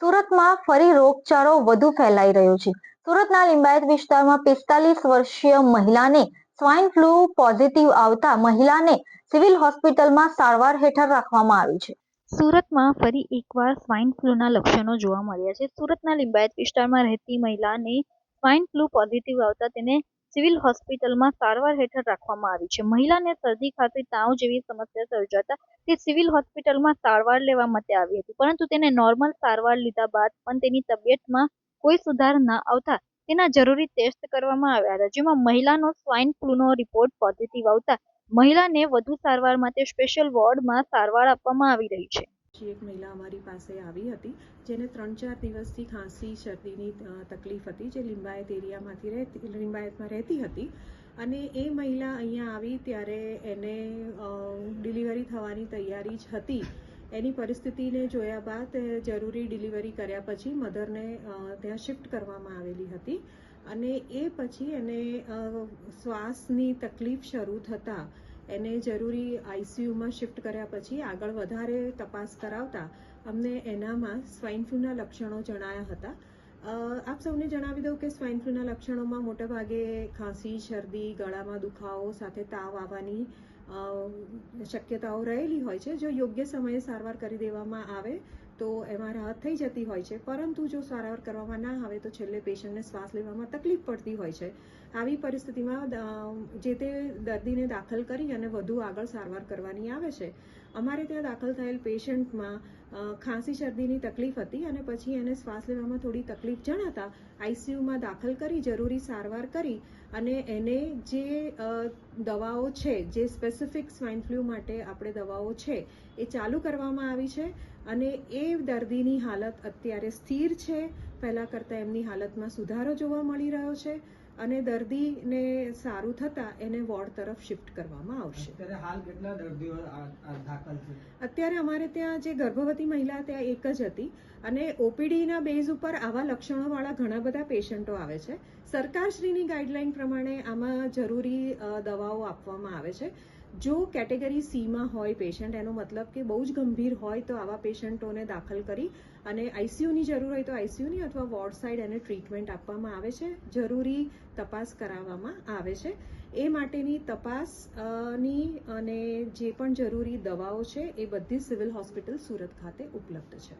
સુરતમાં ફરી રોગચાળો વધુ ફેલાઈ રહ્યો છે. સુરતના લિંબાયત વિસ્તારમાં પિસ્તાલીસ વર્ષીય મહિલાને સ્વાઇન ફ્લુ પોઝિટિવ આવતા મહિલાને સિવિલ હોસ્પિટલમાં સારવાર હેઠળ રાખવામાં આવી છે. સુરતમાં ફરી એકવાર સ્વાઇન ફ્લૂના લક્ષણો જોવા મળ્યા છે. સુરતના લિંબાયત વિસ્તારમાં રહેતી મહિલાને સ્વાઇન ફ્લુ પોઝિટિવ આવતા તેને સિવિલ હોસ્પિટલમાં સારવાર હેઠળ રાખવામાં આવી છે. મહિલાને શરદી, ખાંસી, તાવ જેવી સમસ્યા સર્જાતા તે સિવિલ હોસ્પિટલમાં સારવાર લેવા માટે આવી હતી. પરંતુ તેને નોર્મલ સારવાર લીધા બાદ પણ તેની તબિયતમાં કોઈ સુધાર ન આવતા તેના જરૂરી ટેસ્ટ કરવામાં આવ્યા હતા, જેમાં મહિલાનો સ્વાઇન ફ્લૂનો રિપોર્ટ પોઝિટિવ આવતા મહિલાને વધુ સારવાર માટે સ્પેશિયલ વોર્ડમાં સારવાર આપવામાં આવી રહી છે. પછી એક મહિલા અમારી પાસે આવી હતી, જેને ત્રણ ચાર દિવસથી ખાંસી, શરદીની તકલીફ હતી, જે લિંબાયત એરિયામાંથી રહેતી, લિંબાયતમાં રહેતી હતી. અને એ મહિલા અહીંયા આવી ત્યારે એને ડિલિવરી થવાની તૈયારી જ હતી. એની પરિસ્થિતિને જોયા બાદ જરૂરી ડિલિવરી કર્યા પછી મધરને ત્યાં શિફ્ટ કરવામાં આવેલી હતી. અને એ પછી એને શ્વાસની તકલીફ શરૂ થતાં એને જરૂરી આઈસીયુમાં શિફ્ટ કર્યા પછી આગળ વધારે તપાસ કરાવતા અમને એનામાં સ્વાઇન ફ્લૂના લક્ષણો જણાયા હતા. આપ સૌને જણાવી દઉં કે સ્વાઇન ફ્લૂના લક્ષણોમાં મોટાભાગે ખાંસી, શરદી, ગળામાં દુખાવો સાથે તાવ આવવાની શક્યતાઓ રહેલી હોય છે, જો યોગ્ય સમયે સારવાર કરી દેવામાં આવે તો એમાં રાહત થઈ જતી હોય છે. પરંતુ જો સારવાર કરવામાં ના આવે તો છેલ્લે પેશન્ટને શ્વાસ લેવામાં તકલીફ પડતી હોય છે. આવી પરિસ્થિતિમાં જે તે દર્દીને દાખલ કરી અને વધુ આગળ સારવાર કરવાની આવે છે. અમારે ત્યાં દાખલ થયેલ પેશન્ટમાં ખાંસી શરદીની તકલીફ હતી અને પછી એને શ્વાસ લેવામાં થોડી તકલીફ જણાતા આઈસીયુમાં દાખલ કરી, જરૂરી સારવાર કરી અને એને જે દવાઓ છે, જે સ્પેસિફિક સ્વાઇન ફ્લૂ માટે આપણે દવાઓ છે, એ ચાલુ કરવામાં આવી છે અને એ દર્દીની હાલત અત્યારે સ્થિર છે. પહેલાં કરતાં એમની હાલતમાં સુધારો જોવા મળી રહ્યો છે. અને દર્દીને સારું થતાં એને વોર્ડ તરફ શિફ્ટ કરવામાં આવશે. અત્યારે હાલ કેટલા દર્દીઓ આ- આ દાખલ છે? અત્યારે અમારે ત્યાં જે ગર્ભવતી મહિલા ત્યાં એક જ હતી અને ઓપીડીના બેઝ ઉપર આવા લક્ષણોવાળા ઘણા બધા પેશન્ટો આવે છે. સરકારશ્રીની ગાઈડલાઈન પ્રમાણે આમાં જરૂરી દવાઓ આપવામાં આવે છે. જો કેટેગરી સીમાં હોય પેશન્ટ એનો મતલબ કે બહુ જ ગંભીર હોય તો આવા પેશન્ટોને દાખલ કરી અને આઈસીયુની જરૂર હોય તો આઈસીયુની અથવા વોર્ડ સાઇડ એને ટ્રીટમેન્ટ આપવામાં આવે છે. જરૂરી તપાસ કરાવવામાં આવે છે. એ માટેની તપાસની અને જે પણ જરૂરી દવાઓ છે એ બધી સિવિલ હોસ્પિટલ સુરત ખાતે ઉપલબ્ધ છે.